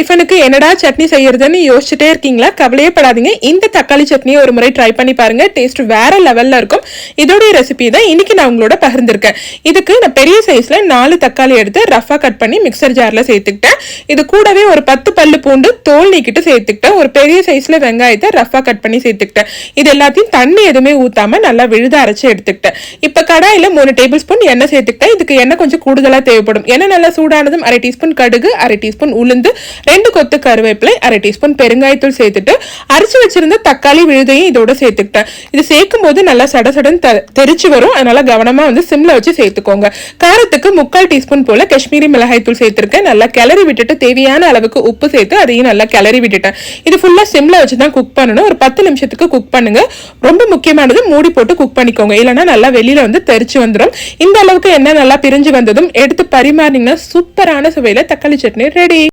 டிஃபனுக்கு என்னடா சட்னி செய்யறதுன்னு யோசிச்சுட்டே இருக்கீங்களா? கவலையே படாதீங்க. இந்த தக்காளி சட்னியை ஒரு முறை ட்ரை பண்ணி பாருங்க. டேஸ்ட் வேற லெவல்ல இருக்கும். இதோடைய ரெசிபி தான் இன்னைக்கு நான் உங்களோட பகிர்ந்திருக்கேன். இதுக்கு நான் பெரிய சைஸ்ல நாலு தக்காளி எடுத்து ரஃபா கட் பண்ணி மிக்சர் ஜார்ல சேர்த்துக்கிட்டேன். இது கூடவே ஒரு பத்து பல்லு பூண்டு தோல் நீக்கிட்டு சேர்த்துக்கிட்டேன். ஒரு பெரிய சைஸ்ல வெங்காயத்தை ரஃபா கட் பண்ணி சேர்த்துக்கிட்டேன். இது எல்லாத்தையும் தண்ணி எதுவுமே ஊத்தாம நல்லா விழுத அரைச்சு எடுத்துக்கிட்டேன். இப்ப கடாயில மூணு டேபிள் ஸ்பூன் எண்ணெய் சேர்த்துக்கிட்டேன். இதுக்கு எண்ணெய் கொஞ்சம் கூடுதலா தேவைப்படும். எண்ணெய் நல்லா சூடானதும் அரை டீஸ்பூன் கடுகு அரை டீஸ்பூன் உளுந்து ரெண்டு கொத்து கருவேப்பிலை அரை டீஸ்பூன் பெருங்காயத்தூள் சேர்த்துட்டு அரைச்சி வச்சிருந்த தக்காளி விழுதையும் இதோட சேர்த்துக்கிட்டேன். இது சேர்க்கும் போது நல்லா சடசடன்னு தெ- தெரிச்சு வரும். அதனால கவனமா வந்து சிம்ல வச்சு சேர்த்துக்கோங்க. காரத்துக்கு முக்கால் டீஸ்பூன் போல காஷ்மீரி மிளகாய் தூள் நல்லா கிளறி விட்டுட்டு தேவையான அளவுக்கு உப்பு சேர்த்து அதையும் நல்லா கிளறி விட்டுட்டேன். இது ஃபுல்லா சிம்ல வச்சு தான் குக் பண்ணணும். ஒரு பத்து நிமிஷத்துக்கு குக் பண்ணுங்க. ரொம்ப முக்கியமானது மூடி போட்டு குக் பண்ணிக்கோங்க. இல்லைன்னா நல்லா வெளியில வந்து தெரிச்சு வந்துடும் இந்த அளவுக்கு என்ன நல்லா பிரிஞ்சு வந்ததும் எடுத்து பரிமாறினீங்கன்னா சூப்பரான சுவையில தக்காளி சட்னி ரெடி